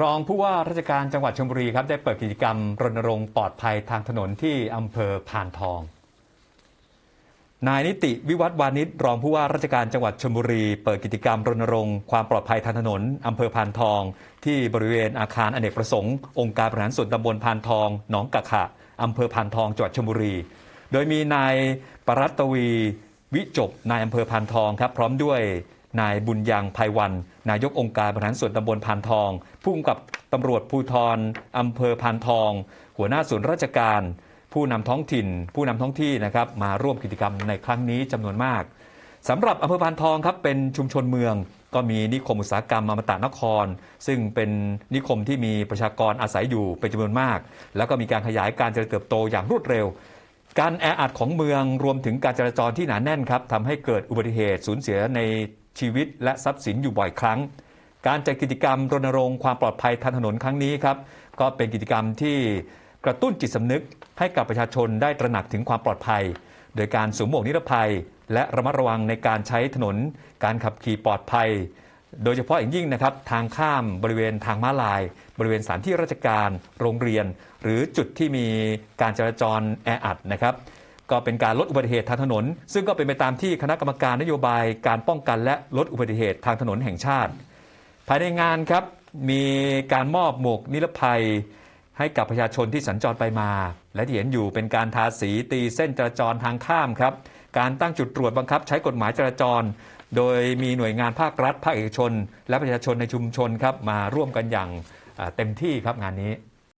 รองผู้ว่าราชการจังหวัดชลบุรีครับได้เปิดกิจกรรมรณรงค์ปลอดภัยทางถนนที่อำเภอพานทอง นายนิติวิวัฒน์วานิชรองผู้ว่าราชการจังหวัดชลบุรี เปิดกิจกรรมรณรงค์ความปลอดภัยทางถนนอำเภอพานทอง ที่บริเวณอาคารอเนกประสงค์องค์การบริหารส่วนตำบลพานทองหนองกะขะอำเภอพานทองจังหวัดชลบุรี โดยมีนายปรัตวีวิจบนายอำเภอพานทองครับ พร้อมด้วย นายบุญยังภัยวัน นายกองค์การบริหารส่วนตำบลพานทอง ผู้กำกับตำรวจภูธรอำเภอพานทอง หัวหน้าส่วนราชการ ผู้นำท้องถิ่น ผู้นำท้องที่นะครับมาร่วมกิจกรรมในครั้งนี้จำนวนมากสำหรับอำเภอพานทองครับเป็นชุมชนเมือง ก็มีนิคมอุตสาหกรรมอมตะนคร ซึ่งเป็นนิคมที่มีประชากรอาศัยอยู่เป็นจำนวนมาก แล้วก็มีการขยายการเจริญเติบโตอย่างรวดเร็วการแออัดของเมืองรวมถึงการจราจรที่หนาแน่นครับทำให้เกิดอุบัติเหตุสูญเสียใน ชีวิตและทรัพย์สินอยู่บ่อยครั้ง การจัดกิจกรรมรณรงค์ความปลอดภัยทางถนนครั้งนี้ครับก็เป็นกิจกรรมที่กระตุ้นจิตสำนึกให้กับประชาชนได้ตระหนักถึงความปลอดภัย โดยการสวมหมวกนิรภัย และระมัดระวังในการใช้ถนน การขับขี่ปลอดภัย โดยเฉพาะอย่างยิ่งนะครับทางข้ามบริเวณทางม้าลาย บริเวณสถานที่ราชการ โรงเรียน หรือจุดที่มีการจราจรแออัดนะครับ ก็เป็นการลดอุบัติเหตุทางถนน ซึ่งก็เป็นไปตามที่คณะกรรมการนโยบายการป้องกันและลดอุบัติเหตุทางถนนแห่งชาติ ภายในงานครับมีการมอบหมวกนิรภัยให้กับประชาชนที่สัญจรไปมา และที่เห็นอยู่เป็นการทาสีตีเส้นจราจรทางข้ามครับ การตั้งจุดตรวจบังคับใช้กฎหมายจราจร โดยมีหน่วยงานภาครัฐ ภาคเอกชน และประชาชนในชุมชนครับมาร่วมกันอย่างเต็มที่ครับงานนี้